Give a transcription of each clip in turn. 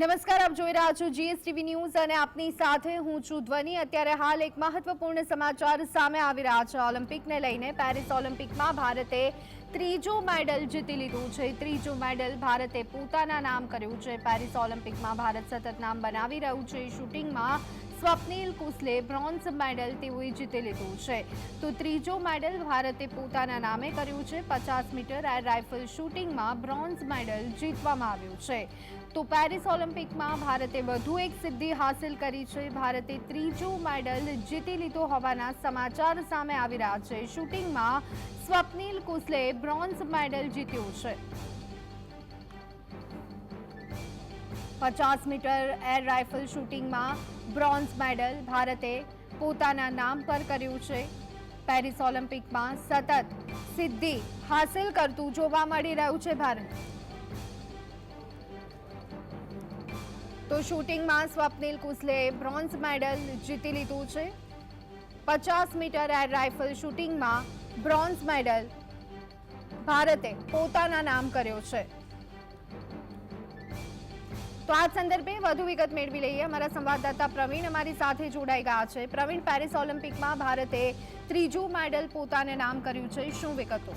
નમસ્કાર, આપ જોઈ રહ્યા છો જીએસટીવી ન્યૂઝ અને આપની સાથે હું છું ધ્વની. અત્યારે હાલ એક મહત્વપૂર્ણ સમાચાર સામે આવી રહ્યા છે. ઓલિમ્પિકને લઈને પેરિસ ઓલિમ્પિકમાં ભારતે ત્રીજો મેડલ જીતી લીધું છે. ત્રીજો મેડલ ભારતે પોતાના નામ કર્યું છે. પેરિસ ઓલિમ્પિકમાં ભારત સતત નામ બનાવી રહ્યું છે. શૂટિંગમાં સ્વપ્નિલ કુસલે બ્રોન્ઝ મેડલ તેઓએ જીતી લીધું છે. તો ત્રીજો મેડલ ભારતે પોતાના નામે કર્યું છે. પચાસ મીટર એર રાઇફલ શૂટિંગમાં બ્રોન્ઝ મેડલ જીતવામાં આવ્યું છે. તો પેરિસ ઓલિમ્પિકમાં ભારતે વધુ એક સિદ્ધિ હાંસિલ કરી છે. ભારતે ત્રીજો મેડલ જીતી લીધો હોવાના સમાચાર સામે આવી રહ્યા છે. શૂટિંગમાં સ્વપ્નિલ કુસલે બ્રોન્ઝ મેડલ જીત્યો છે. પચાસ મીટર એર રાઇફલ શૂટિંગમાં બ્રોન્ઝ મેડલ ભારતે પોતાના નામ પર કર્યું છે. પેરિસ ઓલિમ્પિકમાં સતત સિદ્ધિ હાંસિલ કરતું જોવા મળી રહ્યું છે ભારત. તો શૂટિંગમાં સ્વપ્નિલ કુસલે બ્રોન્ઝ મેડલ જીતી લીધું છે. પચાસ મીટર એર રાઇફલ શૂટિંગમાં બ્રોન્ઝ મેડલ ભારતે પોતાના નામ કર્યો છે. તો આ સંદર્ભે વધુ વિગત મેળવી લઈએ. અમારા સંવાદદાતા પ્રવીણ અમારી સાથે જોડાઈ ગયા છે. પ્રવીણ, પેરિસ ઓલિમ્પિકમાં ભારતે ત્રીજું મેડલ પોતાને નામ કર્યું છે. શું વિગતો?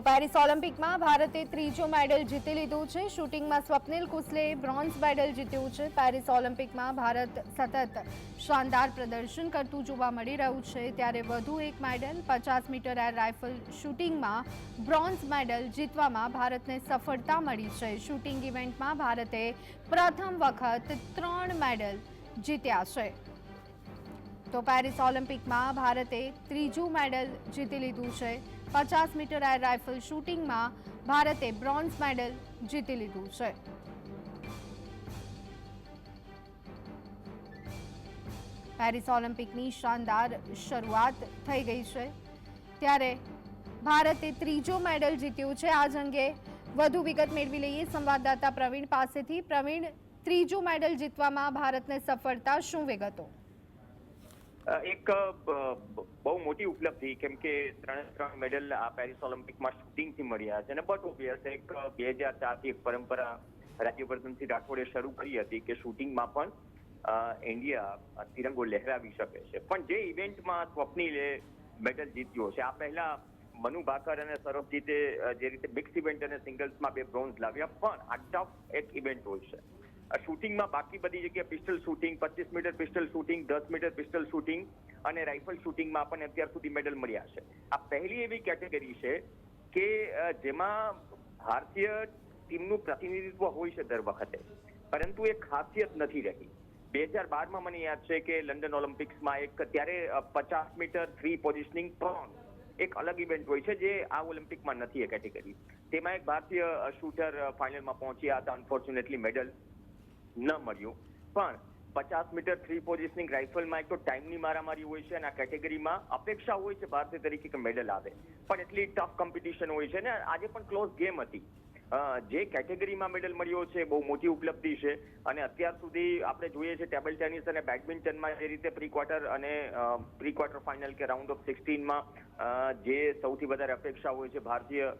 તો પેરિસ ઓલિમ્પિકમાં ભારતે ત્રીજો મેડલ જીતી લીધું છે. શૂટિંગમાં સ્વપ્નિલ કુસલે બ્રોન્ઝ મેડલ જીત્યું છે. પેરિસ ઓલિમ્પિકમાં ભારત સતત શાનદાર પ્રદર્શન કરતું જોવા મળી રહ્યું છે. ત્યારે વધુ એક મેડલ, પચાસ મીટર એર રાઇફલ શૂટિંગમાં બ્રોન્ઝ મેડલ જીતવામાં ભારતને સફળતા મળી છે. શૂટિંગ ઇવેન્ટમાં ભારતે પ્રથમ વખત ત્રણ મેડલ જીત્યા છે. તો પેરિસ ઓલિમ્પિકમાં ભારતે ત્રીજું મેડલ જીતી લીધું છે. પચાસ મીટર એર રાઇફલ શૂટિંગમાં ભારતે બ્રોન્ઝ મેડલ જીતી લીધું છે. પેરિસ ઓલિમ્પિકની શાનદાર શરૂઆત થઈ ગઈ છે. ત્યારે ભારતે ત્રીજો મેડલ જીત્યો છે. આજ અંગે વધુ વિગત મેળવી લઈએ. સંવાદદાતા પ્રવીણ પાસેથી. પ્રવીણ, ત્રીજો મેડલ જીતવામાં ભારતને સફળતા શું વિગતો? એક બહુ મોટી ઉપલબ્ધિ કેમ કે ત્રણે ત્રણ મેડલ આ પેરિસ ઓલિમ્પિકમાં શૂટિંગથી મળ્યા છે અને બટ ઓબ્વિયસ એક બે હજાર ચારથી એક પરંપરા રાજ્યવર્ધનસિંહ રાઠોડે શરૂ કરી હતી કે શૂટિંગમાં પણ ઇન્ડિયા તિરંગો લહેરાવી શકે છે. પણ જે ઇવેન્ટમાં સ્વપ્નિલે મેડલ જીત્યો છે આ પહેલા મનુ ભાકર અને સૌરભજીતે અ, જે રીતે મિક્સ ઇવેન્ટ અને સિંગલ્સમાં બે બ્રોન્ઝ લાવ્યા પણ આ ટફ એક ઇવેન્ટ હોય છે. શૂટિંગમાં બાકી બધી જગ્યાએ પિસ્ટલ શૂટિંગ, પચીસ મીટર પિસ્ટલ શૂટિંગ, દસ મીટર પિસ્ટલ શૂટિંગ અને રાઇફલ શૂટિંગમાં પણ અત્યાર સુધી મેડલ મળ્યા છે. આ પહેલી એવી કેટેગરી છે કે જેમાં ભારતીય ટીમનું પ્રતિનિધિત્વ હોય છે દર વખતે. પરંતુ એ ખાસિયત નથી રહી. બે હજાર બારમાં મને યાદ છે કે લંડન ઓલિમ્પિક્સમાં એક ત્યારે પચાસ મીટર થ્રી પોઝિશનિંગ ત્રણ એક અલગ ઇવેન્ટ હોય છે જે આ ઓલિમ્પિકમાં નથી એ કેટેગરી. તેમાં એક ભારતીય શૂટર ફાઇનલમાં પહોંચ્યા હતા અનફોર્ચ્યુનેટલી મેડલ ન મળ્યું. પણ પચાસ મીટર થ્રી પોઝિશનિંગ રાઇફલમાં એક તો ટાઈમની મારામારી હોય છે અને આ કેટેગરીમાં અપેક્ષા હોય છે ભારતીય તરીકે કે મેડલ આવે. પણ એટલી ટફ કોમ્પિટિશન હોય છે ને આજે પણ ક્લોઝ ગેમ હતી. જે કેટેગરીમાં મેડલ મળ્યો છે બહુ મોટી ઉપલબ્ધિ છે અને અત્યાર સુધી આપણે જોઈએ છે ટેબલ ટેનિસ અને બેડમિન્ટનમાં જે રીતે પ્રી ક્વાર્ટર અને પ્રી ક્વાર્ટર ફાઇનલ કે રાઉન્ડ ઓફ સિક્સટીનમાં જે સૌથી વધારે અપેક્ષા હોય છે ભારતીય,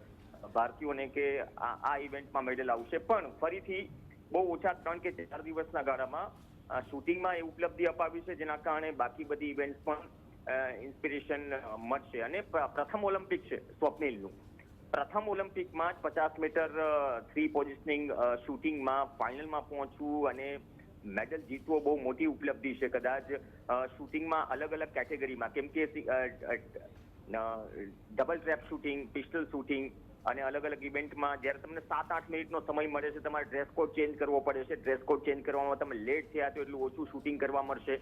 ભારતીયોને કે આ ઇવેન્ટમાં મેડલ આવશે. પણ ફરીથી બહુ ઓછા ત્રણ કે ચાર દિવસના ગાળામાં શૂટિંગમાં એ ઉપલબ્ધિ અપાવી છે, જેના કારણે બાકી બધી ઇવેન્ટ્સ પણ ઇન્સ્પિરેશન મળશે. અને પ્ર- પ્રથમ ઓલિમ્પિક છે, સ્વપ્નિલનું. પ્રથમ ઓલિમ્પિકમાં જ પચાસ મીટર થ્રી પોઝિશનિંગ શૂટિંગમાં ફાઇનલમાં પહોંચવું અને મેડલ જીતવો બહુ મોટી ઉપલબ્ધિ છે. કદાચ શૂટિંગમાં અલગ અલગ કેટેગરીમાં કેમ કે double trap shooting pistol shooting અને અલગ અલગ ઇવેન્ટમાં જ્યારે તમને સાત આઠ મિનિટનો સમય મળે છે, તમારે ડ્રેસ કોડ ચેન્જ કરવો પડે છે. ડ્રેસ કોડ ચેન્જ કરવામાં તમે લેટ થયા તો એટલું ઓછું શૂટિંગ કરવા મળશે.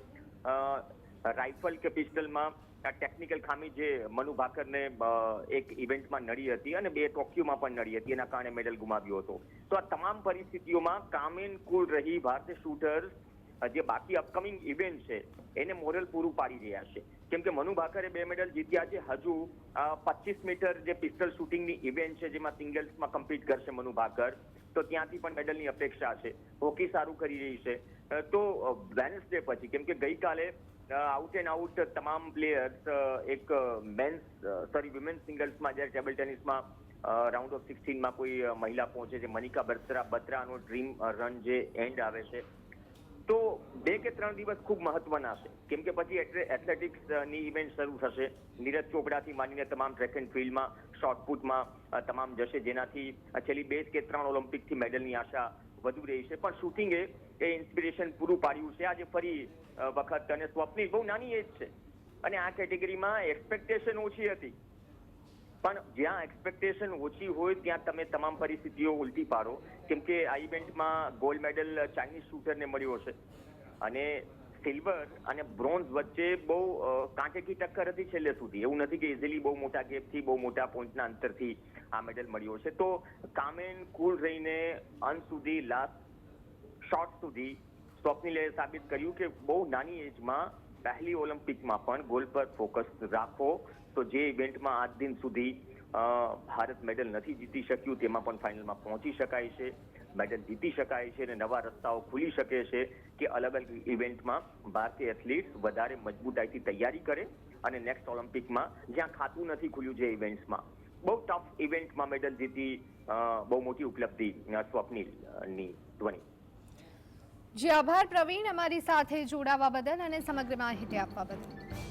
રાઇફલ કે પિસ્ટલમાં ટેકનિકલ ખામી જે મનુ ભાકરને એક ઇવેન્ટમાં નડી હતી અને બે ટોક્યોમાં પણ નડી હતી, એના કારણે મેડલ ગુમાવ્યો હતો. તો આ તમામ પરિસ્થિતિઓમાં કામેન કુલ રહી ભારતીય શૂટર્સ જે બાકી અપકમિંગ ઇવેન્ટ છે, એને મોરલ પૂરું પાડી રહ્યા છે. કેમ કે મનુ ભાકરે બે મેડલ જીત્યા છે, હજુ પચીસ મીટર જે પિસ્ટલ શૂટિંગની ઇવેન્ટ છે, જેમાં સિંગલ્સમાં કમ્પીટ કરશે મનુ ભાકર તો ત્યાંથી પણ મેડલની અપેક્ષા છે. હોકી સારું કરી રહી છે. તો વેનસડે પછી, કેમ કે ગઈકાલે આઉટ એન્ડ આઉટ તમામ પ્લેયર્સ એક મેન્સ સોરી વિમેન્સ સિંગલ્સમાં જ્યારે ટેબલ ટેનિસમાં રાઉન્ડ ઓફ સિક્સટીનમાં કોઈ મહિલા પહોંચે છે, મનિકા બત્રા, બત્રાનો ડ્રીમ રન જે એન્ડ આવે છે તો બે કે ત્રણ દિવસ ખૂબ મહત્વના છે કેમ કે પછી એથ્લેટિક્સની ઇવેન્ટ શરૂ થશે. નીરજ ચોપડાથી માંડીને તમામ ટ્રેક એન્ડ ફિલ્ડમાં શોર્ટપુટમાં તમામ જશે. જેનાથી છેલ્લી બે કે ત્રણ ઓલિમ્પિકથી મેડલની આશા વધુ રહી છે. પણ શૂટિંગે એ ઇન્સ્પિરેશન પૂરું પાડ્યું છે. આજે ફરી વખત અને સ્વપ્નિલ બહુ નાની એજ છે. અને આ કેટેગરીમાં એક્સપેક્ટેશન ઓછી હતી. પણ જ્યાં એક્સપેક્ટેશન ઓછી હોય, ત્યાં તમે તમામ પરિસ્થિતિઓ ઉલટી પાડો. કેમ કે આ ઇવેન્ટમાં ગોલ્ડ મેડલ ચાઇનીઝ શૂટરને મળ્યો છે અને સિલ્વર અને બ્રોન્ઝ વચ્ચે બહુ કાંટેકી ટક્કર હતી છેલ્લે સુધી. એવું નથી કે ઇઝીલી બહુ મોટા ગેપથી બહુ મોટા પોઈન્ટના અંતરથી આ મેડલ મળ્યો છે તો કામેન કુલ રહીને અંત સુધી લાસ્ટ શોર્ટ સુધી સ્વપ્નિલે સાબિત કર્યું કે બહુ નાની એજમાં પહેલી ઓલિમ્પિકમાં પણ ગોલ પર ફોકસ રાખો. તો જે ઇવેન્ટમાં આજ દિન સુધી ભારત મેડલ નથી જીતી શક્યું, તેમાં પણ ફાઇનલમાં પહોંચી શકાય છે. મેડલ જીતી શકાય છે અને નવા રસ્તાઓ ખુલી શકે છે કે અલગ અલગ ઇવેન્ટમાં ભારતીય એથ્લીટ્સ વધારે મજબૂતાઈથી તૈયારી કરે અને નેક્સ્ટ ઓલિમ્પિકમાં જ્યાં ખાતું નથી ખુલ્યું જે ઇવેન્ટ્સમાં બહુ ટફ ઇવેન્ટમાં મેડલ જીતી બહુ મોટી ઉપલબ્ધિ સ્વપ્નિલની ધ્વનિ. જી આભાર પ્રવીણ. અમારી સાથે જોડાવા બદલ અને સમગ્ર માહિતી આપવા બદલ.